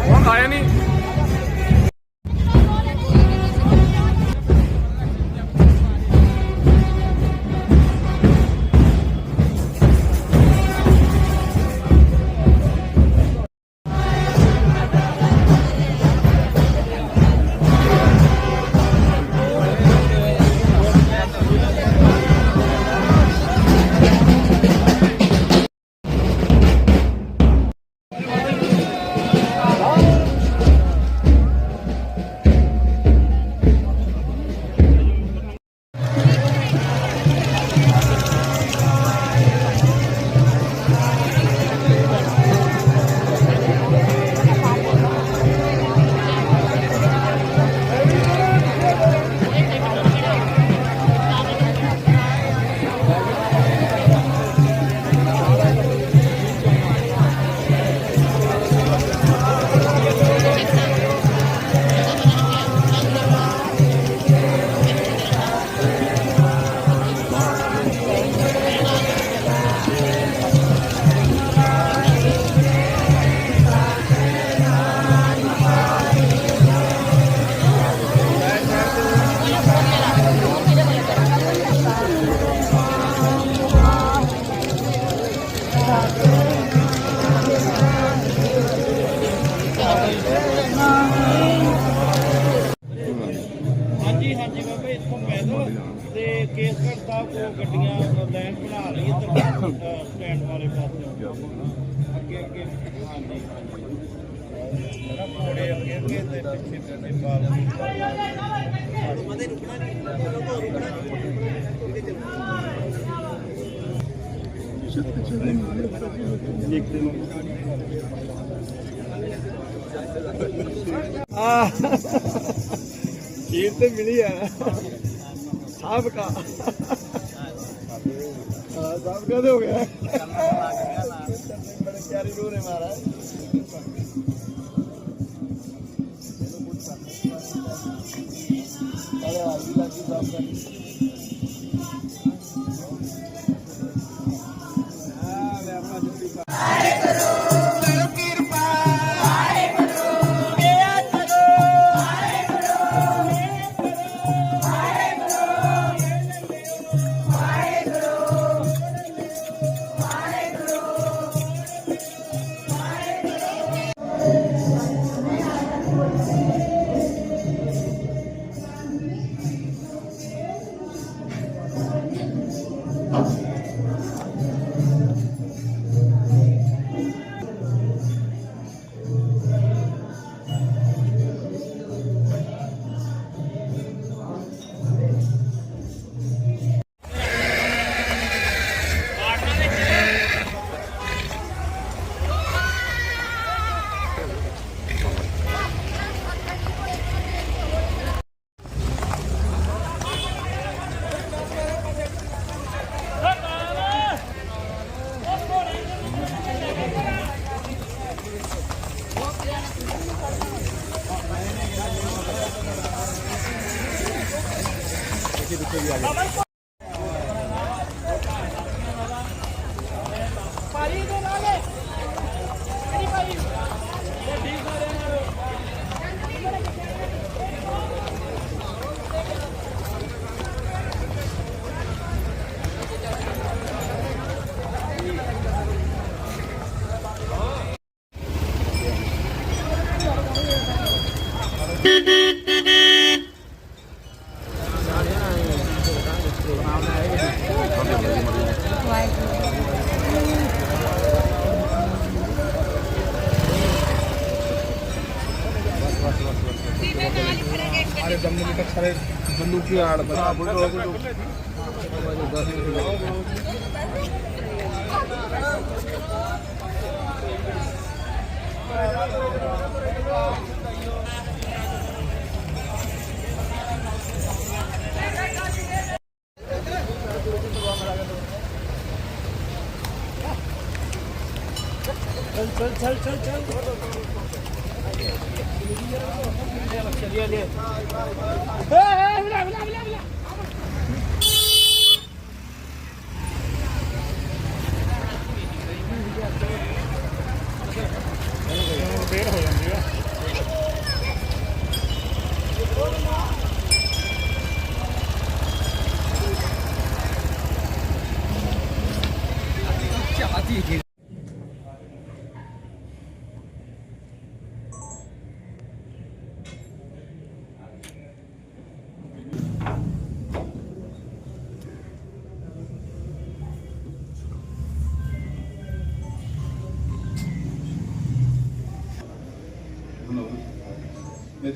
ਹੁਣ ਆਇਆ ਨਹੀਂ? ਆ ਚੀਜ਼ ਤੇ ਮਿਲੀ ਆ। ਸਾਬਕਾ ਆ ਸਾਬਕਾ ਤੇ ਹੋ ਗਿਆ। ਬੜੇ ਪਿਆਰੇ ਰੋਰੇ ਮਹਾਰਾਜ Thank you. ਆੜ ਪਾ चल चल चल चल பேர்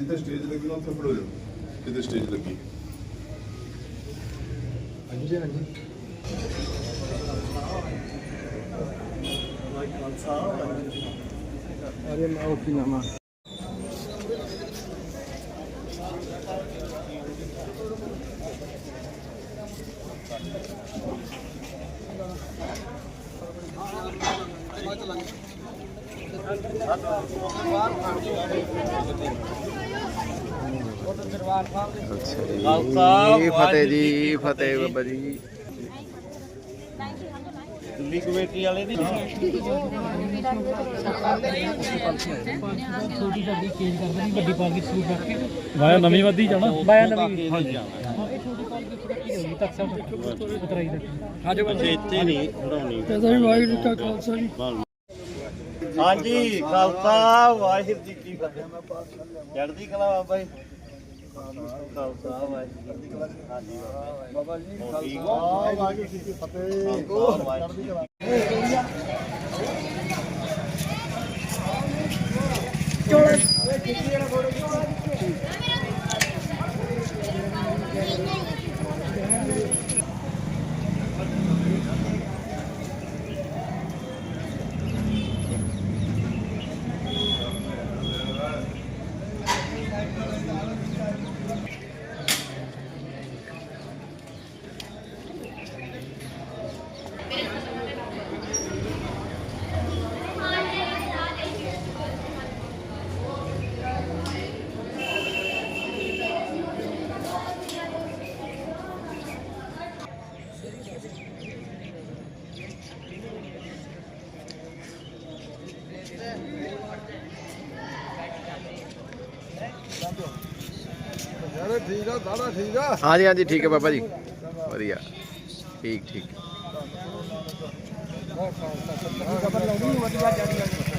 ਜਿੱਥੇ ਸਟੇਜ ਲੱਗੀ ਨਾ ਉੱਥੇ ਖੜੋ ਜਾਓ ਜਿੱਥੇ ਸਟੇਜ ਲੱਗੀ। ਹਾਂਜੀ ਹਾਂਜੀ। ਅਰੇ ਮੈਂ ਉਹ ਕੀ ਨਾਮ ਜੀ। ਫਤਿਹ ਜੀ ਫਤਿਹ ਬਾਬਾ ਜੀ। ਦਿੱਲੀ ਕਮੇਟੀ ਵਾਲੇ ਦੀ ਵਾਇਆ ਨਵੀਂ ਵਾਦੀ ਜਾਣਾ? ਵਾਇਆ ਨਵੀਂ ਹਾਂਜੀ। ਅੱਛਾ ਇੱਥੇ ਨਹੀਂ ਖੜਾਉਣੀ ਵਾਹਿਗੁਰੂ ਕਾ ਖਾਲਸਾ ਜੀ। ਹਾਂਜੀ ਖਾਲਸਾ ਵਾਹਿਗੁਰੂ ਜੀ ਕੀ ਫਤਿਹ। ਚੜ੍ਹਦੀ ਕਲਾ ਬਾਬਾ ਜੀ। ਬਾਬਾ ਜੀ ਖਾਲਸਾ ਵਾਹਿਗੁਰੂ ਜੀ ਕੀ ਫਤਿਹ ਚੜ੍ਹਦੀ ਕਲਾ ਠੀਕ ਆ ਦਾੜਾ ਠੀਕ ਆ। ਹਾਂਜੀ ਹਾਂਜੀ ਠੀਕ ਹੈ ਬਾਬਾ ਜੀ। ਵਧੀਆ। ਠੀਕ ਠੀਕ। ਛੇਤੀ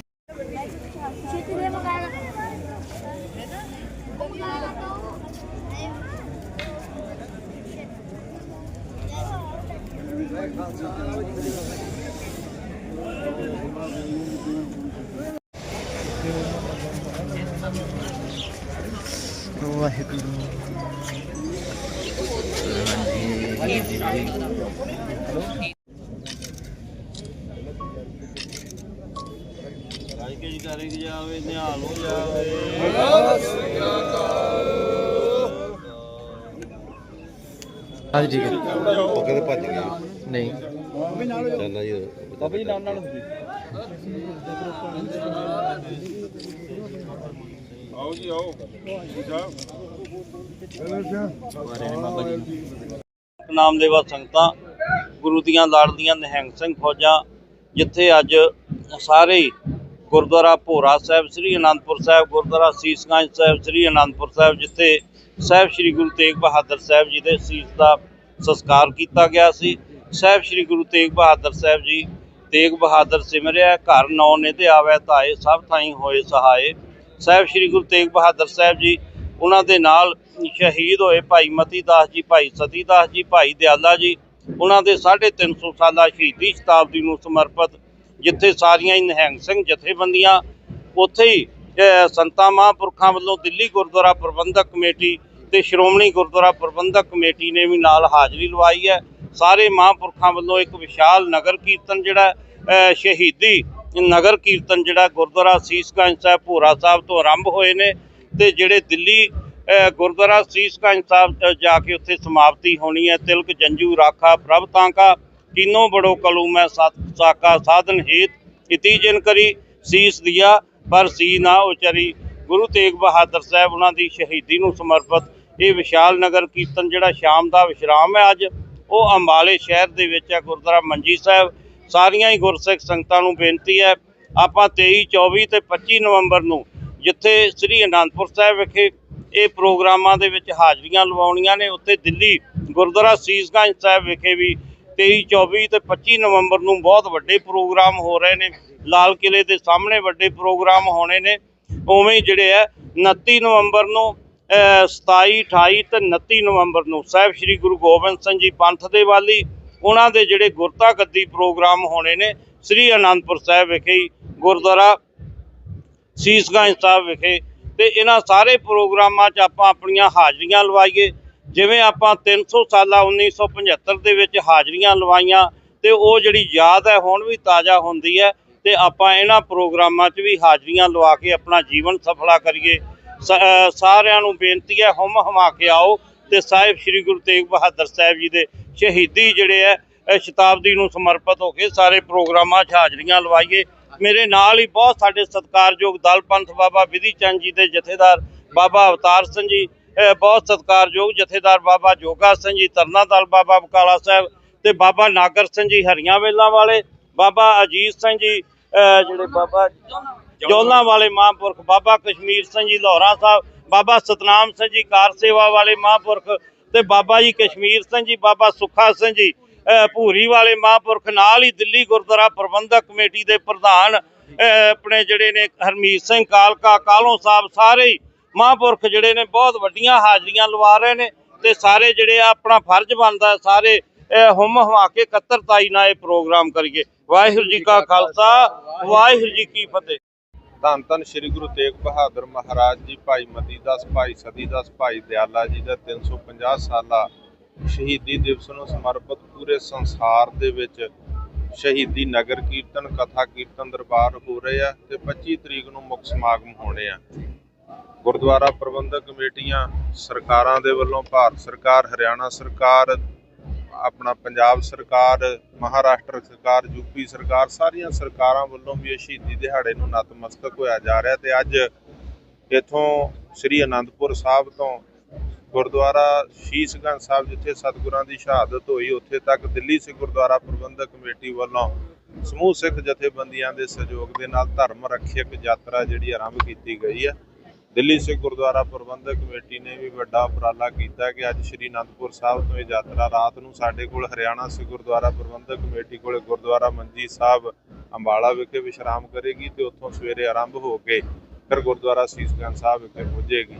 ਰਾਜ ਕੇ ਕਰੇ ਜਾਵੇ ਨਿਹਾਲ ਹੋ ਜਾਵੇ ਹਾਂਜੀ। ਠੀਕ ਹੈ ਉਹ ਕਦੇ ਭੱਜ ਗਏ। ਨਹੀਂ। ਚੱਲਣਾ ਜੀ ਬਾਬਾ ਜੀ ਨਾਲ ਨਾਲ ਆਓ ਜੀ ਆਓ। ਠੀਕ ਆ। ਨਾਮਦੇਵਾ ਸੰਗਤਾਂ, ਗੁਰੂ ਦੀਆਂ ਲਾੜਦੀਆਂ ਨਿਹੰਗ ਸਿੰਘ ਫੌਜਾਂ, ਜਿੱਥੇ ਅੱਜ ਸਾਰੇ ਗੁਰਦੁਆਰਾ ਭੋਰਾ ਸਾਹਿਬ, ਸ੍ਰੀ ਅਨੰਦਪੁਰ ਸਾਹਿਬ, ਗੁਰਦੁਆਰਾ ਸੀਸਗੰਜ ਸਾਹਿਬ, ਸ੍ਰੀ ਅਨੰਦਪੁਰ ਸਾਹਿਬ, ਜਿੱਥੇ ਸਾਹਿਬ ਸ੍ਰੀ ਗੁਰੂ ਤੇਗ ਬਹਾਦਰ ਸਾਹਿਬ ਜੀ ਦੇ ਸੀਸ ਦਾ ਸੰਸਕਾਰ ਕੀਤਾ ਗਿਆ ਸੀ। ਸਾਹਿਬ ਸ੍ਰੀ ਗੁਰੂ ਤੇਗ ਬਹਾਦਰ ਸਾਹਿਬ ਜੀ, ਤੇਗ ਬਹਾਦਰ ਸਿਮਰਿਆ, ਘਰ ਨੌ ਨਿਧਿ ਆਵੈ ਤਾਏ ਸਭ ਥਾਈਂ ਹੋਏ ਸਹਾਏ। ਸਾਹਿਬ ਸ੍ਰੀ ਗੁਰੂ ਤੇਗ ਬਹਾਦਰ ਸਾਹਿਬ ਜੀ, ਉਹਨਾਂ ਦੇ ਨਾਲ ਸ਼ਹੀਦ ਹੋਏ ਭਾਈ ਮਤੀ ਦਾਸ ਜੀ ਭਾਈ ਸਤੀ ਦਾਸ ਜੀ ਭਾਈ ਦਿਆਲਾ ਜੀ ਉਹਨਾਂ ਦੇ 350 ਸਾਲਾ ਸ਼ਹੀਦੀ ਸ਼ਤਾਬਦੀ ਨੂੰ ਸਮਰਪਿਤ ਜਿੱਥੇ ਸਾਰੀਆਂ ਹੀ ਨਿਹੰਗ ਸਿੰਘ ਜਥੇਬੰਦੀਆਂ ਉੱਥੇ ਹੀ ਅਹ, ਸੰਤਾਂ ਮਹਾਂਪੁਰਖਾਂ ਵੱਲੋਂ ਦਿੱਲੀ ਗੁਰਦੁਆਰਾ ਪ੍ਰਬੰਧਕ ਕਮੇਟੀ ਤੇ ਸ਼੍ਰੋਮਣੀ ਗੁਰਦੁਆਰਾ ਪ੍ਰਬੰਧਕ ਕਮੇਟੀ ਨੇ ਵੀ ਨਾਲ ਹਾਜ਼ਰੀ ਲਵਾਈ ਹੈ। ਸਾਰੇ ਮਹਾਂਪੁਰਖਾਂ ਵੱਲੋਂ ਇੱਕ ਵਿਸ਼ਾਲ ਨਗਰ ਕੀਰਤਨ ਜਿਹੜਾ ਸ਼ਹੀਦੀ ਨਗਰ ਕੀਰਤਨ ਜਿਹੜਾ ਗੁਰਦੁਆਰਾ ਸੀਸਗੰਜ ਸਾਹਿਬ ਭੋਰਾ ਸਾਹਿਬ ਤੋਂ ਆਰੰਭ ਹੋਏ ਨੇ ਤੇ ਜਿਹੜੇ ਦਿੱਲੀ ਗੁਰਦੁਆਰਾ ਸੀਸਗੰਜ ਸਾਹਿਬ ਜਾ ਕੇ ਉੱਥੇ ਸਮਾਪਤੀ ਹੋਣੀ ਹੈ। ਤਿਲਕ, ਜੰਜੂ, ਰਾਖਾ, ਪ੍ਰਭ ਤਾਂਕਾ ਤਿੰਨੋਂ ਬੜੋ ਕਲੂ ਮੈਂ ਸਾਕਾ ਸਾਧਨ ਹੇਤ ਇਤੀ ਜਿਨ ਕਰੀ ਸੀਸ ਦਿਆ, ਪਰ ਸੀ ਨਾ ਉਚਰੀ। ਗੁਰੂ ਤੇਗ ਬਹਾਦਰ ਸਾਹਿਬ ਉਹਨਾਂ ਦੀ ਸ਼ਹੀਦੀ ਨੂੰ ਸਮਰਪਿਤ ਇਹ ਵਿਸ਼ਾਲ ਨਗਰ ਕੀਰਤਨ ਜਿਹੜਾ ਸ਼ਾਮ ਦਾ ਵਿਸ਼ਰਾਮ ਹੈ ਅੱਜ, ਉਹ ਅੰਬਾਲੇ ਸ਼ਹਿਰ ਦੇ ਵਿੱਚ ਹੈ, ਗੁਰਦੁਆਰਾ ਮੰਜੀ ਸਾਹਿਬ। ਸਾਰੀਆਂ ਹੀ ਗੁਰਸਿੱਖ ਸੰਗਤਾਂ ਨੂੰ ਬੇਨਤੀ ਹੈ, ਆਪਾਂ 23 24 ਤੇ 25 ਨਵੰਬਰ ਨੂੰ ਜਿੱਥੇ ਸ੍ਰੀ ਅਨੰਦਪੁਰ ਸਾਹਿਬ ਵਿਖੇ ਇਹ ਪ੍ਰੋਗਰਾਮਾਂ ਦੇ ਵਿੱਚ ਹਾਜ਼ਰੀਆਂ ਲਵਾਉਣੀਆਂ ਨੇ। ਉੱਥੇ ਦਿੱਲੀ ਗੁਰਦੁਆਰਾ ਸੀਸਗੰਜ ਸਾਹਿਬ ਵਿਖੇ ਵੀ 23 24 ਤੇ 25 ਨਵੰਬਰ ਨੂੰ ਬਹੁਤ ਵੱਡੇ ਪ੍ਰੋਗਰਾਮ ਹੋ ਰਹੇ ਨੇ। ਲਾਲ ਕਿਲੇ ਦੇ ਸਾਹਮਣੇ ਵੱਡੇ ਪ੍ਰੋਗਰਾਮ ਹੋਣੇ ਨੇ। ਉਵੇਂ ਜਿਹੜੇ ਆ 29 ਨਵੰਬਰ ਨੂੰ, ਅਹ 27 28 ਤੇ 29 ਨਵੰਬਰ ਨੂੰ ਸਾਹਿਬ ਸ੍ਰੀ ਗੁਰੂ ਗੋਬਿੰਦ ਸਿੰਘ ਜੀ ਪੰਥ ਦੇ ਵਾਲੀ ਉਹਨਾਂ ਦੇ ਜਿਹੜੇ ਗੁਰਤਾ ਗੱਦੀ ਪ੍ਰੋਗਰਾਮ ਹੋਣੇ ਨੇ, ਸ੍ਰੀ ਅਨੰਦਪੁਰ ਸਾਹਿਬ ਵਿਖੇ ਗੁਰਦੁਆਰਾ ਸੀਸਗੰਜ ਸਾਹਿਬ ਵਿਖੇ ਤੇ ਇਹਨਾਂ ਸਾਰੇ ਪ੍ਰੋਗਰਾਮਾਂ 'ਚ ਆਪਾਂ ਆਪਣੀਆਂ ਹਾਜ਼ਰੀਆਂ ਲਵਾਈਏ। ਜਿਵੇਂ ਆਪਾਂ 300 ਸਾਲਾ 1975 ਦੇ ਵਿੱਚ ਹਾਜ਼ਰੀਆਂ ਲਵਾਈਆਂ ਤੇ ਉਹ ਜਿਹੜੀ ਯਾਦ ਹੈ ਹੁਣ ਵੀ ਤਾਜ਼ਾ ਹੁੰਦੀ ਹੈ ਤੇ ਆਪਾਂ ਇਹਨਾਂ ਪ੍ਰੋਗਰਾਮਾਂ 'ਚ ਵੀ ਹਾਜ਼ਰੀਆਂ ਲਵਾ ਕੇ ਆਪਣਾ ਜੀਵਨ ਸਫਲਾ ਕਰੀਏ। ਸ- ਸਾਰਿਆਂ ਨੂੰ ਬੇਨਤੀ ਹੈ ਹੁਮ ਹਮਾ ਕੇ ਆਓ ਤੇ ਸਾਹਿਬ ਸ੍ਰੀ ਗੁਰੂ ਤੇਗ ਬਹਾਦਰ ਸਾਹਿਬ ਜੀ ਦੇ ਸ਼ਹੀਦੀ ਜਿਹੜੇ ਹੈ ਸ਼ਤਾਬਦੀ ਨੂੰ ਸਮਰਪਿਤ ਹੋ ਕੇ ਸਾਰੇ ਪ੍ਰੋਗਰਾਮਾਂ 'ਚ ਹਾਜ਼ਰੀਆਂ ਲਵਾਈਏ। ਮੇਰੇ ਨਾਲ ਹੀ ਬਹੁਤ ਸਾਡੇ ਸਤਿਕਾਰਯੋਗ ਦਲ ਪੰਥ ਬਾਬਾ ਵਿਧੀ ਚੰਦ ਜੀ ਦੇ ਜਥੇਦਾਰ ਬਾਬਾ ਅਵਤਾਰ ਸਿੰਘ ਜੀ ਬਹੁਤ ਸਤਿਕਾਰਯੋਗ ਜਥੇਦਾਰ ਬਾਬਾ ਜੋਗਾ ਸਿੰਘ ਜੀ ਤਰਨਾ ਦਲ ਬਾਬਾ ਬਕਾਲਾ ਸਾਹਿਬ ਤੇ ਬਾਬਾ ਨਾਗਰ ਸਿੰਘ ਜੀ ਹਰੀਆਂ ਵੇਲਾਂ ਵਾਲੇ, ਬਾਬਾ ਅਜੀਤ ਸਿੰਘ ਜੀ ਜਿਹੜੇ ਬਾਬਾ ਜੋਲਾਂ ਵਾਲੇ ਮਹਾਂਪੁਰਖ, ਬਾਬਾ ਕਸ਼ਮੀਰ ਸਿੰਘ ਜੀ ਲਾਹੌਰਾ ਸਾਹਿਬ, ਬਾਬਾ ਸਤਨਾਮ ਸਿੰਘ ਜੀ ਕਾਰ ਸੇਵਾ ਵਾਲੇ ਮਹਾਂਪੁਰਖ ਤੇ ਬਾਬਾ ਜੀ ਕਸ਼ਮੀਰ ਸਿੰਘ ਜੀ, ਬਾਬਾ ਸੁੱਖਾ ਸਿੰਘ ਜੀ ਭੂਰੀ ਵਾਲੇ ਮਹਾਂਪੁਰਖ, ਨਾਲ ਹੀ ਦਿੱਲੀ ਗੁਰਦੁਆਰਾ ਪ੍ਰਬੰਧਕ ਕਮੇਟੀ ਦੇ ਪ੍ਰਧਾਨ ਆਪਣੇ ਜਿਹੜੇ ਨੇ ਹਰਮੀਤ ਸਿੰਘ ਕਾਲਕਾ ਕਾਲੋਂ ਸਾਹਿਬ, ਸਾਰੇ ਹੀ ਮਹਾਂਪੁਰਖ ਜਿਹੜੇ ਨੇ, ਬਹੁਤ ਵੱਡੀਆਂ ਹਾਜ਼ਰੀਆਂ ਲਵਾ ਰਹੇ ਨੇ ਤੇ ਸਾਰੇ ਜਿਹੜੇ ਆ ਆਪਣਾ ਫਰਜ਼ ਬਣਦਾ ਸਾਰੇ, ਅਹ, ਹੁਮ ਹਮਾ ਕੇ ਇਕੱਤਰਤਾਈ ਨਾਲ ਇਹ ਪ੍ਰੋਗਰਾਮ ਕਰੀਏ। ਵਾਹਿਗੁਰੂ ਜੀ ਕਾ ਖਾਲਸਾ, ਵਾਹਿਗੁਰੂ ਜੀ ਕੀ ਫਤਿਹ। ਧੰਨ ਧੰਨ ਸ੍ਰੀ ਗੁਰੂ ਤੇਗ ਬਹਾਦਰ ਮਹਾਰਾਜ ਜੀ, ਭਾਈ ਮਤੀ ਦਾਸ, ਭਾਈ ਸਦੀ ਦਾਸ, ਭਾਈ ਦਿਆਲਾ ਜੀ ਦਾ 350 ਸਾਲਾ ਸ਼ਹੀਦੀ ਦਿਵਸ ਨੂੰ ਸਮਰਪਿਤ ਪੂਰੇ ਸੰਸਾਰ ਦੇ ਵਿੱਚ ਸ਼ਹੀਦੀ ਨਗਰ ਕੀਰਤਨ, ਕਥਾ ਕੀਰਤਨ ਦਰਬਾਰ ਹੋ ਰਹੇ ਆ ਤੇ 25 ਤਰੀਕ ਨੂੰ ਮੁੱਖ ਸਮਾਗਮ ਹੋਣੇ ਆ। ਗੁਰਦੁਆਰਾ ਪ੍ਰਬੰਧਕ ਕਮੇਟੀਆਂ ਸਰਕਾਰਾਂ ਦੇ ਵੱਲੋਂ ਭਾਰਤ ਸਰਕਾਰ, ਹਰਿਆਣਾ ਸਰਕਾਰ, ਆਪਣਾ ਪੰਜਾਬ ਸਰਕਾਰ, ਮਹਾਰਾਸ਼ਟਰ ਸਰਕਾਰ ਯੂਪੀ ਸਰਕਾਰ, ਸਾਰੀਆਂ ਸਰਕਾਰਾਂ ਵੱਲੋਂ ਵੀ ਇਹ ਸ਼ਹੀਦੀ ਦਿਹਾੜੇ ਨੂੰ ਨਤਮਸਤਕ ਹੋਇਆ ਜਾ ਰਿਹਾ ਤੇ ਅੱਜ ਇਥੋਂ ਸ੍ਰੀ ਅਨੰਦਪੁਰ ਸਾਹਿਬ ਤੋਂ ਗੁਰਦੁਆਰਾ ਸ਼ੀਸ਼ਗੰਜ ਸਾਹਿਬ, ਜਿੱਥੇ ਸਤਿਗੁਰਾਂ ਦੀ ਸ਼ਹਾਦਤ ਹੋਈ, ਉੱਥੇ ਤੱਕ ਦਿੱਲੀ ਸਿੱਖ ਗੁਰਦੁਆਰਾ ਪ੍ਰਬੰਧਕ ਕਮੇਟੀ ਵੱਲੋਂ ਸਮੂਹ ਸਿੱਖ ਜਥੇਬੰਦੀਆਂ ਦੇ ਸਹਿਯੋਗ ਦੇ ਨਾਲ ਧਰਮ ਰੱਖਿਅਕ ਯਾਤਰਾ ਜਿਹੜੀ ਆਰੰਭ ਕੀਤੀ ਗਈ ਹੈ। ਦਿੱਲੀ ਸਿੱਖ ਗੁਰਦੁਆਰਾ ਪ੍ਰਬੰਧਕ ਕਮੇਟੀ ਨੇ ਵੀ ਵੱਡਾ ਉਪਰਾਲਾ ਕੀਤਾ ਕਿ ਅੱਜ ਸ਼੍ਰੀ ਅਨੰਦਪੁਰ ਸਾਹਿਬ ਤੋਂ ਇਹ ਯਾਤਰਾ ਰਾਤ ਨੂੰ ਸਾਡੇ ਕੋਲ ਹਰਿਆਣਾ ਸਿੱਖ ਗੁਰਦੁਆਰਾ ਪ੍ਰਬੰਧਕ ਕਮੇਟੀ ਕੋਲ ਗੁਰਦੁਆਰਾ ਮੰਜੀ ਸਾਹਿਬ, ਅੰਬਾਲਾ ਵਿਖੇ ਵਿਸ਼ਰਾਮ ਕਰੇਗੀ ਤੇ ਉੱਥੋਂ ਸਵੇਰੇ ਆਰੰਭ ਹੋ ਕੇ ਫਿਰ ਗੁਰਦੁਆਰਾ ਸੀਸਗੰਜ ਸਾਹਿਬ ਵਿਖੇ ਪਹੁੰਚੇਗੀ।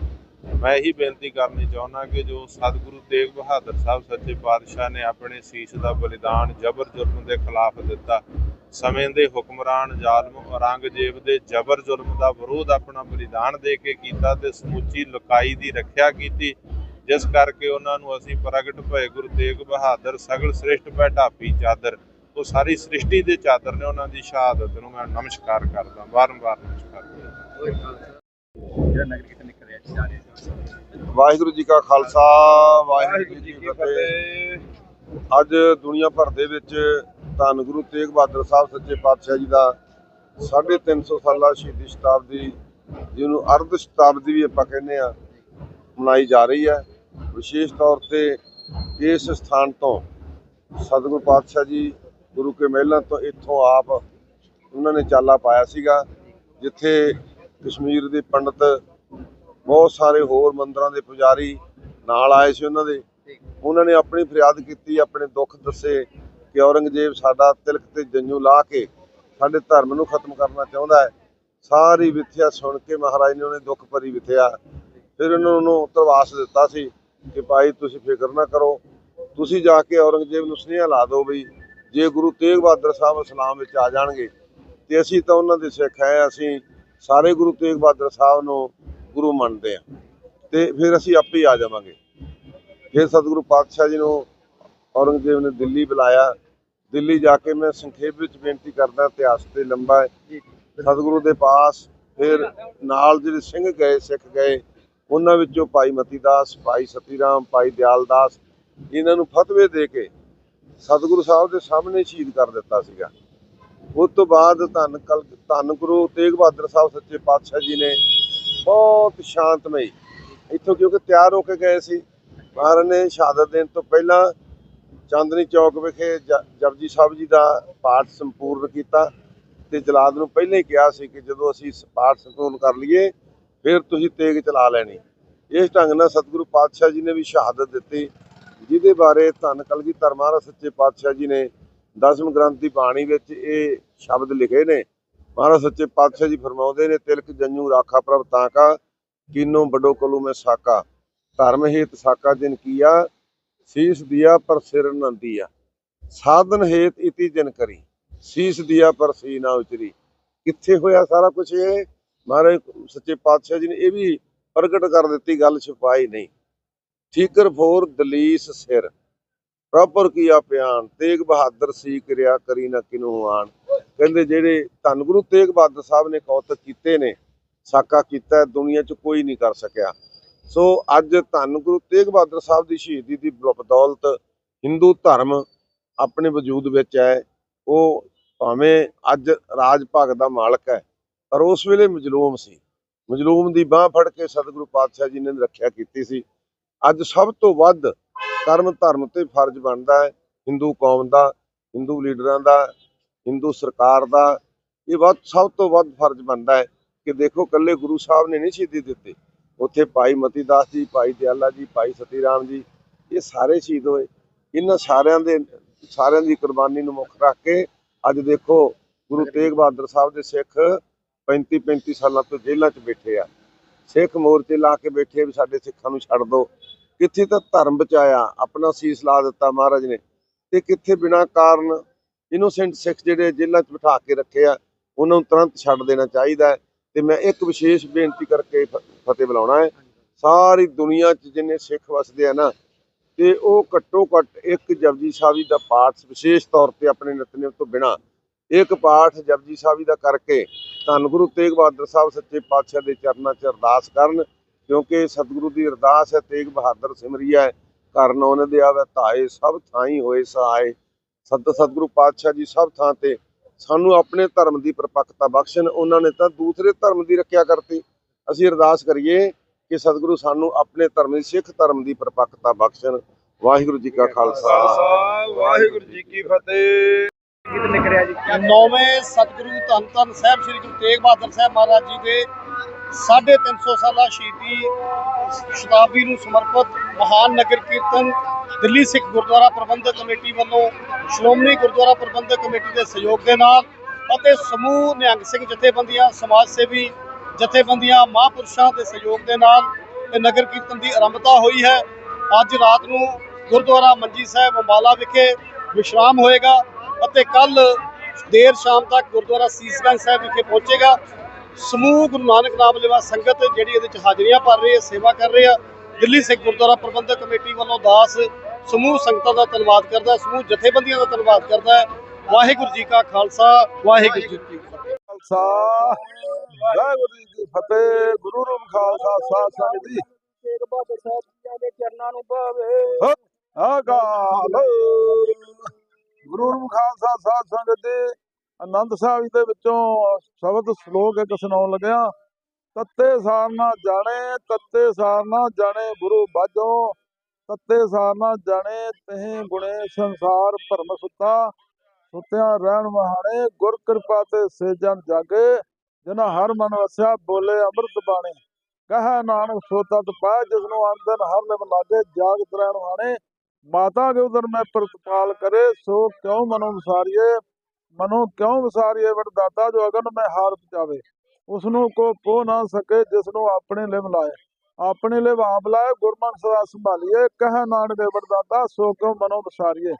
ਮੈਂ ਇਹੀ ਬੇਨਤੀ ਕਰਨੀ ਚਾਹੁੰਦਾ ਕਿ ਜੋ ਸਤਿਗੁਰੂ ਤੇਗ ਬਹਾਦਰ ਸਾਹਿਬ ਸੱਚੇ ਪਾਤਸ਼ਾਹ ਨੇ ਆਪਣੇ ਸੀਸ ਦਾ ਬਲੀਦਾਨ ਜਬਰ ਜ਼ੁਲਮ ਦੇ ਖਿਲਾਫ ਦਿੱਤਾ, ਸਮੇਂ ਦੇ ਹੁਕਮਰਾਨ ਜ਼ਾਲਮ ਔਰੰਗਜ਼ੇਬ ਦੇ ਜਬਰ ਜ਼ੁਲਮ ਦਾ ਵਿਰੋਧ ਆਪਣਾ ਬਲੀਦਾਨ ਦੇ ਕੇ ਕੀਤਾ ਤੇ ਸਮੁੱਚੀ ਲੁਕਾਈ ਦੀ ਰੱਖਿਆ ਕੀਤੀ, ਜਿਸ ਕਰਕੇ ਉਹਨਾਂ ਨੂੰ ਅਸੀਂ ਪ੍ਰਗਟ ਭਏ ਗੁਰੂ ਤੇਗ ਬਹਾਦਰ ਸਗਲ ਸ੍ਰਿਸ਼ਟ ਪੈ ਢਾਪੀ ਚਾਦਰ, ਉਹ ਸਾਰੀ ਸ੍ਰਿਸ਼ਟੀ ਦੇ ਚਾਦਰ ਨੇ ਉਹਨਾਂ ਦੀ ਸ਼ਹਾਦਤ ਨੂੰ ਮੈਂ ਨਮਸਕਾਰ ਕਰਦਾ ਬਾਰੰਬਾਰ ਨਮਸਕਾਰ ਕਰਦਾ। ਵਾਹਿਗੁਰੂ ਜੀ ਕਾ ਖਾਲਸਾ ਵਾਹਿਗੁਰੂ ਜੀ ਕੀ ਫਤਿਹ। ਅੱਜ ਦੁਨੀਆ ਭਰ ਦੇ ਵਿੱਚ ਧੰਨ ਗੁਰੂ ਤੇਗ ਬਹਾਦਰ ਸਾਹਿਬ ਸੱਚੇ ਪਾਤਸ਼ਾਹ ਜੀ ਦਾ 350 ਸਾਲਾ ਸ਼ਹੀਦੀ ਸ਼ਤਾਬਦੀ ਜਿਹਨੂੰ ਅਰਧ ਸ਼ਤਾਬਦੀ ਵੀ ਆਪਾਂ ਕਹਿੰਦੇ ਆ ਮਨਾਈ ਜਾ ਰਹੀ ਹੈ। ਵਿਸ਼ੇਸ਼ ਤੌਰ ਤੇ ਇਸ ਸਥਾਨ ਤੋਂ ਸਤਿਗੁਰੂ ਪਾਤਸ਼ਾਹ ਜੀ ਗੁਰੂ ਕੇ ਮਹਿਲਾਂ ਤੋਂ ਇੱਥੋਂ ਆਪ ਉਹਨਾਂ ਨੇ ਚਾਲਾ ਪਾਇਆ ਸੀਗਾ ਜਿੱਥੇ ਕਸ਼ਮੀਰ ਦੇ ਪੰਡਤ ਬਹੁਤ ਸਾਰੇ ਹੋਰ ਮੰਦਰਾਂ ਦੇ ਪੁਜਾਰੀ ਨਾਲ ਆਏ ਸੀ ਉਹਨਾਂ ਦੇ। ਉਹਨਾਂ ਨੇ ਆਪਣੀ ਫਰਿਆਦ ਕੀਤੀ ਆਪਣੇ ਦੁੱਖ ਦੱਸੇ ਕਿ ਔਰੰਗਜ਼ੇਬ ਸਾਡਾ ਤਿਲਕ ਤੇ ਜੰਜੂ ਲਾ ਕੇ ਸਾਡੇ ਧਰਮ ਨੂੰ ਖਤਮ ਕਰਨਾ ਚਾਹੁੰਦਾ ਹੈ। ਸਾਰੀ ਵਿਥਿਆ ਸੁਣ ਕੇ ਮਹਾਰਾਜ ਨੇ ਉਹਨੇ ਦੁੱਖ ਭਰੀ ਵਿਥਿਆ। ਫਿਰ ਉਹਨਾਂ ਨੂੰ ਧਰਵਾਸ ਦਿੱਤਾ ਸੀ ਕਿ ਭਾਈ ਤੁਸੀਂ ਫਿਕਰ ਨਾ ਕਰੋ ਤੁਸੀਂ ਜਾ ਕੇ ਔਰੰਗਜ਼ੇਬ ਨੂੰ ਸੁਨੇਹਾ ਲਾ ਦਿਓ ਵੀ ਜੇ ਗੁਰੂ ਤੇਗ ਬਹਾਦਰ ਸਾਹਿਬ ਇਸਲਾਮ ਵਿੱਚ ਆ ਜਾਣਗੇ ਤੇ ਅਸੀਂ ਤਾਂ ਉਹਨਾਂ ਦੇ ਸਿੱਖ ਹੈ ਅਸੀਂ ਸਾਰੇ ਗੁਰੂ ਤੇਗ ਬਹਾਦਰ ਸਾਹਿਬ ਨੂੰ ਗੁਰੂ ਮੰਨਦੇ ਆ। ਤੇ ਫਿਰ ਅਸੀਂ ਆਪੇ ਹੀ ਆ ਜਾਵਾਂਗੇ। ਫਿਰ ਸਤਿਗੁਰੂ ਪਾਤਸ਼ਾਹ ਜੀ ਨੂੰ ਔਰੰਗਜ਼ੇਬ ਨੇ ਦਿੱਲੀ ਬੁਲਾਇਆ। ਦਿੱਲੀ ਜਾ ਕੇ ਮੈਂ ਸੰਖੇਪ ਵਿੱਚ ਬੇਨਤੀ ਕਰਦਾ, ਇਤਿਹਾਸ ਤੇ ਲੰਬਾ ਹੈ। ਸਤਿਗੁਰੂ ਦੇ ਪਾਸ ਫਿਰ ਨਾਲ ਜਿਹੜੇ ਸਿੰਘ ਗਏ, ਸਿੱਖ ਗਏ, ਉਹਨਾਂ ਵਿੱਚੋਂ ਭਾਈ ਮਤੀ ਦਾਸ ਭਾਈ ਸਤੀ ਰਾਮ ਭਾਈ ਦਿਆਲਦਾਸ, ਇਹਨਾਂ ਨੂੰ ਫਤਵੇ ਦੇ ਕੇ ਸਤਿਗੁਰੂ ਸਾਹਿਬ ਦੇ ਸਾਹਮਣੇ ਸ਼ਹੀਦ ਕਰ ਦਿੱਤਾ ਸੀਗਾ। ਉਸ ਤੋਂ ਬਾਅਦ ਧੰਨ ਕਲ, ਧੰਨ ਗੁਰੂ ਤੇਗ ਬਹਾਦਰ ਸਾਹਿਬ ਸੱਚੇ ਪਾਤਸ਼ਾਹ ਜੀ ਨੇ ਬਹੁਤ ਸ਼ਾਂਤਮਈ ਇੱਥੋਂ ਕਿਉਂਕਿ ਤਿਆਰ ਹੋ ਕੇ ਗਏ ਸੀ। ਮਹਾਰਾਜ ਨੇ ਸ਼ਹਾਦਤ ਦੇਣ ਤੋਂ ਪਹਿਲਾਂ ਚਾਂਦਨੀ ਚੌਕ ਵਿਖੇ ਜ- ਜਪਜੀ ਸਾਹਿਬ ਜੀ ਦਾ ਪਾਠ ਸੰਪੂਰਨ ਕੀਤਾ ਤੇ ਜਲਾਦ ਨੂੰ ਪਹਿਲਾਂ ਹੀ ਕਿਹਾ ਸੀ ਕਿ ਜਦੋਂ ਅਸੀਂ ਪਾਠ ਸੰਪੂਰਨ ਕਰ ਲਈਏ, ਫਿਰ ਤੁਸੀਂ ਤੇਗ ਚਲਾ ਲੈਣੀ। ਇਸ ਢੰਗ ਨਾਲ ਸਤਿਗੁਰੂ ਪਾਤਸ਼ਾਹ ਜੀ ਨੇ ਵੀ ਸ਼ਹਾਦਤ ਦਿੱਤੀ, ਜਿਹਦੇ ਬਾਰੇ ਧੰਨ ਕਲਗੀਧਰ ਮਹਾਰਾਜ ਸੱਚੇ ਪਾਤਸ਼ਾਹ ਜੀ ਨੇ ਦਸਮ ਗ੍ਰੰਥ ਦੀ ਬਾਣੀ ਵਿੱਚ ਇਹ ਸ਼ਬਦ ਲਿਖੇ ਨੇ। ਮਹਾਰਾਜ ਸੱਚੇ ਪਾਤਸ਼ਾਹ ਜੀ ਫਰਮਾਉਂਦੇ ਨੇ, ਤਿਲਕ ਜੰਨੂ ਰਾਖਾ ਪ੍ਰਭ ਤਾਕਾ ਕੀਨੋ ਬਡੋ ਕਲੂ ਮੈਂ ਸਾਕਾ। ਧਰਮ ਹੇਤ ਸਾਕਾ ਜਿਨ ਕੀਆ, ਸੀਸ ਦਿਆ ਪਰ ਸਿਰ ਨ ਦੀਆ। ਸਾਧਨ ਹੇਤ ਇਤੀ ਜਿਨ ਕਰੀ, ਸੀਸ ਦਿਆ ਪਰ ਸੀ ਨਾ ਉਚਰੀ। ਕਿੱਥੇ ਹੋਇਆ ਸਾਰਾ ਕੁਝ ਇਹ? ਮਹਾਰਾਜ ਸੱਚੇ ਪਾਤਸ਼ਾਹ ਜੀ ਨੇ ਇਹ ਵੀ ਪ੍ਰਗਟ ਕਰ ਦਿੱਤੀ, ਗੱਲ ਛੁਪਾਈ ਨਹੀਂ। ਠੀਕਰ ਫੋਰ ਦਲੀਸ ਸਿਰ। ਪ੍ਰਭਰ ਕੀਆ ਪਿਆਨ, ਤੇਗ ਬਹਾਦਰ ਸੀ ਕਿਰਿਆ ਕਰੀ ਨਾ ਕਿਨੂੰ ਆਣ। ਕਹਿੰਦੇ ਜਿਹੜੇ ਧੰਨ ਗੁਰੂ ਤੇਗ ਬਹਾਦਰ ਸਾਹਿਬ ਨੇ ਕੌਤਕ ਕੀਤੇ ਨੇ, ਸਾਕਾ ਕੀਤਾ, ਦੁਨੀਆ 'ਚ ਕੋਈ ਨਹੀਂ ਕਰ ਸਕਿਆ। ਸੋ ਅੱਜ ਧੰਨ ਗੁਰੂ ਤੇਗ ਬਹਾਦਰ ਸਾਹਿਬ ਦੀ ਸ਼ਹੀਦੀ ਦੀ ਬਦੌਲਤ ਹਿੰਦੂ ਧਰਮ ਆਪਣੇ ਵਜੂਦ ਵਿੱਚ ਹੈ। ਉਹ ਭਾਵੇਂ ਅੱਜ ਰਾਜ ਭਾਗ ਦਾ ਮਾਲਕ ਹੈ, ਪਰ ਉਸ ਵੇਲੇ ਮਜਲੂਮ ਸੀ। ਮਜਲੂਮ ਦੀ ਬਾਹ ਫੜ ਕੇ ਸਤਿਗੁਰੂ ਪਾਤਸ਼ਾਹ ਜੀ ਨੇ ਰੱਖਿਆ ਕੀਤੀ ਸੀ। ਅੱਜ ਸਭ ਤੋਂ ਵੱਧ ਕਰਮ ਧਰਮ ਤੇ ਫਰਜ਼ ਬਣਦਾ ਹੈ। ਹਿੰਦੂ ਕੌਮ ਦਾ, ਹਿੰਦੂ ਲੀਡਰਾਂ ਦਾ, ਹਿੰਦੂ ਸਰਕਾਰ ਦਾ, ਇਹ ਵੱਧ, ਸਭ ਤੋਂ ਵੱਧ ਫਰਜ਼ ਬਣਦਾ ਹੈ ਕਿ ਦੇਖੋ ਕੱਲੇ ਗੁਰੂ ਸਾਹਿਬ ਨੇ ਨਹੀਂ ਸ਼ਹੀਦੀ ਦਿੱਤੀ। ਉੱਥੇ ਭਾਈ ਮਤੀ ਦਾਸ ਜੀ, ਭਾਈ ਦਿਆਲਾ ਜੀ, ਭਾਈ ਸਤੀ ਰਾਮ ਜੀ, ਇਹ ਸਾਰੇ ਸ਼ਹੀਦ ਹੋਏ। ਇਹਨਾਂ ਸਾਰਿਆਂ ਦੇ, ਸਾਰਿਆਂ ਦੀ ਕੁਰਬਾਨੀ ਨੂੰ ਮੁੱਖ ਰੱਖ ਕੇ ਅੱਜ ਦੇਖੋ ਗੁਰੂ ਤੇਗ ਬਹਾਦਰ ਸਾਹਿਬ ਦੇ ਸਿੱਖ 35 35 ਸਾਲਾਂ ਤੋਂ ਜੇਲ੍ਹਾਂ 'ਚ ਬੈਠੇ ਆ। ਸਿੱਖ ਮੋਰਚੇ ਲਾ ਕੇ ਬੈਠੇ ਵੀ ਸਾਡੇ ਸਿੱਖਾਂ ਨੂੰ ਛੱਡ ਦਿਓ ਕਿੱਥੇ ਤਾਂ ਧਰਮ ਬਚਾਇਆ, ਆਪਣਾ ਸੀਸ ਲਾ ਦਿੱਤਾ ਮਹਾਰਾਜ ਨੇ। ਤੇ ਕਿੱਥੇ ਬਿਨਾਂ ਕਾਰਨ ਇਨੋਸੈਂਟ ਸਿੱਖ ਜਿਹੜੇ ਜੇਲ੍ਹਾਂ 'ਚ ਬਿਠਾ ਕੇ ਰੱਖੇ ਆ, ਉਹਨਾਂ ਨੂੰ ਤੁਰੰਤ ਛੱਡ ਦੇਣਾ ਚਾਹੀਦਾ ਹੈ। ਤੇ ਮੈਂ ਇੱਕ ਵਿਸ਼ੇਸ਼ ਬੇਨਤੀ ਕਰਕੇ ਫਤਿਹ ਬੁਲਾਉਣਾ ਹੈ। ਸਾਰੀ ਦੁਨੀਆ 'ਚ ਜਿੰਨੇ ਸਿੱਖ ਵਸਦੇ ਆ ਨਾ, ਤੇ ਉਹ ਘੱਟੋ ਘੱਟ ਇੱਕ ਜਪਜੀ ਸਾਹਿਬ ਜੀ ਦਾ ਪਾਠ ਵਿਸ਼ੇਸ਼ ਤੌਰ ਤੇ ਆਪਣੇ ਨਿਤਨੇਮ ਤੋਂ ਬਿਨਾ, ਇੱਕ ਪਾਠ ਜਪਜੀ ਸਾਹਿਬ ਜੀ ਦਾ ਕਰਕੇ ਧੰਨ ਗੁਰੂ ਤੇਗ ਬਹਾਦਰ ਸਾਹਿਬ ਸੱਚੇ ਪਾਤਸ਼ਾਹ ਦੇ ਚਰਨਾਂ 'ਚ ਅਰਦਾਸ ਕਰਨ ਕਿਉਂਕਿ ਸਤਿਗੁਰੂ ਦੀ ਅਰਦਾਸ ਹੈ ਤੇਗ ਬਹਾਦਰ ਸਿਮਰਿਆ ਹੈ ਕਰਨ ਉਹਨਾਂ ਦੇ ਆਵੇ ਧਾਏ ਸਭ ਥਾਈ ਹੋਏ ਸਹਾਏ। ਸਤ ਸਤਿਗੁਰੂ ਪਾਤਸ਼ਾਹ ਜੀ ਸਭ ਥਾਂ ਤੇ ਸਾਨੂੰ ਆਪਣੇ ਧਰਮ ਦੀ ਪਰਪੱਕਤਾ ਬਖਸ਼ਣ ਉਹਨਾਂ ਨੇ ਤਾਂ ਦੂਸਰੇ ਧਰਮ ਦੀ ਰੱਖਿਆ ਕਰਤੀ। ਅਸੀਂ ਅਰਦਾਸ ਕਰੀਏ ਕਿ ਸਤਿਗੁਰੂ ਸਾਨੂੰ ਆਪਣੇ ਧਰਮ ਦੀ ਸਿੱਖ ਧਰਮ ਦੀ ਪਰਪੱਕਤਾ ਬਖਸ਼ਣ। ਵਾਹਿਗੁਰੂ ਜੀ ਕਾ ਖਾਲਸਾ। ਵਾਹਿਗੁਰੂ ਜੀ ਕੀ ਫਤਿਹ। ਨੌਵੇਂ ਸਤਿਗੁਰੂ ਧੰਨ ਧੰਨ ਸਾਹਿਬ ਸ੍ਰੀ ਗੁਰੂ ਤੇਗ ਬਹਾਦਰ ਸਾਹਿਬ ਮਹਾਰਾਜ ਜੀ ਦੇ 350 ਸਾਲਾ ਸ਼ਹੀਦੀ ਸ਼ਤਾਬਦੀ ਨੂੰ ਸਮਰਪਿਤ ਮਹਾਨ ਨਗਰ ਕੀਰਤਨ ਦਿੱਲੀ ਸਿੱਖ ਗੁਰਦੁਆਰਾ ਪ੍ਰਬੰਧਕ ਕਮੇਟੀ ਵੱਲੋਂ ਸ਼੍ਰੋਮਣੀ ਗੁਰਦੁਆਰਾ ਪ੍ਰਬੰਧਕ ਕਮੇਟੀ ਦੇ ਸਹਿਯੋਗ ਦੇ ਨਾਲ ਅਤੇ ਸਮੂਹ ਨਿਹੰਗ ਸਿੰਘ ਜਥੇਬੰਦੀਆਂ, ਸਮਾਜ ਸੇਵੀ ਜਥੇਬੰਦੀਆਂ, ਮਹਾਂਪੁਰਸ਼ਾਂ ਦੇ ਸਹਿਯੋਗ ਦੇ ਨਾਲ ਇਹ ਨਗਰ ਕੀਰਤਨ ਦੀ ਆਰੰਭਤਾ ਹੋਈ ਹੈ। ਅੱਜ ਰਾਤ ਨੂੰ ਗੁਰਦੁਆਰਾ ਮੰਜੀ ਸਾਹਿਬ ਅੰਬਾਲਾ ਵਿਖੇ ਵਿਸ਼ਰਾਮ ਹੋਏਗਾ ਅਤੇ ਕੱਲ ਦੇਰ ਸ਼ਾਮ ਤੱਕ ਗੁਰਦੁਆਰਾ ਸੀਸਗੰਜ ਸਾਹਿਬ ਵਿਖੇ ਪਹੁੰਚੇਗਾ। ਸਮੂਹ ਗੁਰੂ ਨਾਨਕ ਨਾਮ ਲੈਵਾ ਸੰਗਤ ਜਿਹੜੀ ਇਹਦੇ ਵਿੱਚ ਹਾਜ਼ਰੀਆਂ ਭਰ ਰਹੀ ਹੈ, ਸੇਵਾ ਕਰ ਰਹੀ ਹੈ ਦਿੱਲੀ ਸਿੱਖ ਗੁਰਦੁਆਰਾ ਪ੍ਰਬੰਧਕ ਕਮੇਟੀ ਵੱਲੋਂ ਦਾਸ ਸਮੂਹ ਸੰਗਤਾਂ ਦਾ ਧੰਨਵਾਦ ਕਰਦਾ ਸਮੂਹ ਜਥੇਬੰਦੀਆਂ ਦਾ ਧੰਨਵਾਦ ਕਰਦਾ ਵਾਹਿਗੁਰੂ ਜੀ ਕਾ ਖਾਲਸਾ, ਵਾਹਿਗੁਰੂ ਜੀ ਕੀ ਫਤਿਹ। ਖਾਲਸਾ, ਵਾਹਿਗੁਰੂ ਜੀ ਕੀ ਫਤਿਹ, ਗੁਰੂ ਰੂਪ ਖਾਲਸਾ, ਸਾਧ ਸੰਗਤ ਜੀ। ਤੇਗ ਬਹਾਦਰ ਸਾਹਿਬ ਜੀ ਦੇ ਚਰਨਾਂ ਨੂੰ ਭਾਵੇ ਅਕਾਲ ਗੁਰੂ ਰੂਪ ਖਾਲਸਾ, ਸਾਧ ਸੰਗਤ ਜੀ। ਆਨੰਦ ਸਾਹਿਬ ਜੀ ਦੇ ਵਿੱਚੋਂ ਸ਼ਬਦ ਸ਼ਲੋਕ ਇੱਕ ਸੁਣਾਉਣ ਲੱਗਿਆ ਤੱਤੇ ਸਾਰਨਾ ਜਾਣੇ, ਤੱਤੇ ਸਾਰਨਾ ਜਾਣੇ ਗੁਰੂ ਬਾਝੋ ਤੱਤੇ ਸਾਰ ਜਾਣੇ, ਤਹੀਂ ਗੁਣੇ ਸੰਸਾਰ ਭਰਮ ਸੁੱਤਾ। ਸੁੱਤਿਆਂ ਰਹਿਣ ਵਹਾਣੇ ਗੁਰ ਕਿਰਪਾ ਤੇ ਸੇਜਨ ਜਾਗੇ, ਜਿਨ੍ਹਾਂ ਹਰ ਮਨ ਵਸਿਆ ਬੋਲੇ ਅੰਮ੍ਰਿਤ ਬਾਣੀ। ਕਹੈ ਨਾਨਕ ਸੋ ਤਤ ਪਾਇ ਜਿਸ ਨੂੰ ਅੰਦਨ ਹਰ ਲਿਵ ਲਾਗੇ, ਜਾਗਤ ਰਹਿਣ ਵਾਣੇ ਮਾਤਾ ਕੇ ਉਦਰ ਮੈਂ ਪ੍ਰਤਪਾਲ ਕਰੇ, ਸੋ ਕਿਉ ਮਨੋ ਵਿਸਾਰੀਏ ਮਨੋ ਕਿਉਂ ਵਿਸਾਰੀਏ ਵਡ ਦਾਤਾ ਜੋ ਅਗਨ ਮੈਂ ਹਾਰ ਪਚਾਵੇ ਉਸ ਨੂੰ ਕੋ ਪੋ ਨਾ ਸਕੇ ਜਿਸ ਨੂੰ ਆਪਣੇ ਲਿਵ ਲਾਏ। ਆਪਣੇ ਲਿਵ ਆਪ ਲਾਏ ਗੁਰਮਨ ਸਦਾ ਸੰਭਾਲੀਏ ਕਹੈ ਨਾਨਕ ਵਡ ਦਾਤਾ ਸੋ ਕਿਉ ਮਨੋ ਵਿਸਾਰੀਏ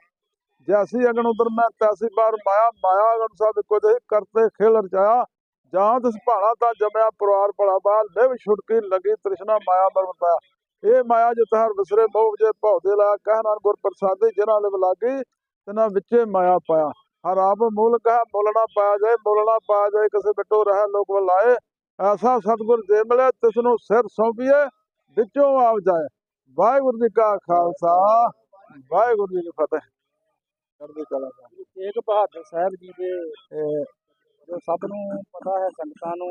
ਜੈਸੀ ਅਗਨ ਉਦਰ ਮੈਂ, ਤੈਸੀ ਬਾਰ ਮਾਇਆ ਮਾਇਆ ਅਗਨ ਸਭ ਕੋ ਕਰਤੇ ਖੇਲ ਰਚਾਇਆ। ਜਾਂ ਤਿਸ ਭਾਣਾ ਤਾਂ ਜਮਿਆ, ਪਰਿਵਾਰ ਭਲਾ ਬਾ ਲਿਵ ਛੁਟਕੀ ਲੱਗੀ, ਤ੍ਰਿਸ਼ਨਾ ਮਾਇਆ ਮਰ ਇਹ ਮਾਇਆ ਜਿਤ ਹਰ ਵਿਸਰੇ ਮੋਹ ਜੇ ਭਉਦੇ ਲਾ ਕਹਿ ਨਾਨ ਗੁਰ ਪ੍ਰਸਾਦੀ ਜਿਨ੍ਹਾਂ ਲਿਵ ਲਾਗੀ ਤਿਨਾਂ ਵਿੱਚੇ ਮਾਇਆ ਪਾਇਆ। ਹਰ ਆਪ ਮੂਲ ਕਹਾ ਬੋਲਣਾ ਪਾਇਆ ਜਾਏ ਬੋਲਣਾ ਪਾਇਆ ਜਾਏ ਕਿਸੇ ਬਿਟੋ ਰਹਿ ਲੋਕ ਲਾਏ। ਐਸਾ ਸਤਿਗੁਰ ਜੇ ਮਿਲੇ ਤਿਸ ਨੂੰ ਸਿਰ ਸੌਂਪੀਏ ਵਿੱਚੋਂ ਆਪ ਜਾਏ। ਵਾਹਿਗੁਰੂ ਜੀ ਕਾ ਖਾਲਸਾ ਵਾਹਿਗੁਰੂ ਜੀ ਕੀ ਫਤਿਹ। ਚੜ੍ਹਦੀ ਕਲਾ ਕਾ ਤੇਗ ਬਹਾਦਰ ਸਾਹਿਬ ਜੀ ਦੇ ਜੋ ਸਭ ਨੂੰ ਪਤਾ ਹੈ ਸੰਗਤਾਂ ਨੂੰ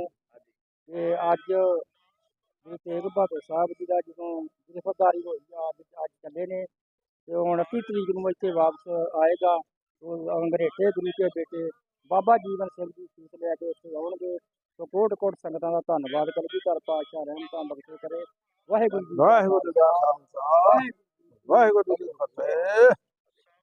ਕਿ ਅੱਜ ਗੁਰੂ ਤੇਗ ਬਹਾਦਰ ਸਾਹਿਬ ਜੀ ਦਾ ਜਦੋਂ ਗ੍ਰਿਫਤਾਰੀ ਹੋਈ ਆ ਅੱਜ ਅੱਜ ਚੱਲੇ ਨੇ ਤੇ ਹੁਣ 29 ਤਰੀਕ ਨੂੰ ਇੱਥੇ ਵਾਪਸ ਆਏਗਾ। ਉਹ ਅੰਗਰੇਜ਼ੇ ਗੁਰੂ ਕੇ ਬੇਟੇ ਬਾਬਾ ਜੀਵਨ ਸਿੰਘ ਜੀ ਸੀਸ ਲੈ ਕੇ ਇੱਥੇ ਆਉਣਗੇ। ਸੋ ਕੋਟ ਕੋਟ ਸੰਗਤਾਂ ਦਾ ਧੰਨਵਾਦ ਕਰਦੀ ਕਰ ਪਾਤਸ਼ਾਹ ਰਹਿਮਤਾਂ ਬਖਸ਼ੇ ਕਰੇ। ਵਾਹਿਗੁਰੂ ਜੀ ਵਾਹਿਗੁਰੂ ਜੀ ਕਾ ਖਾਲਸਾ। ਵਾਹਿਗੁਰੂ ਜੀ ਕੀ ਫਤਿਹ।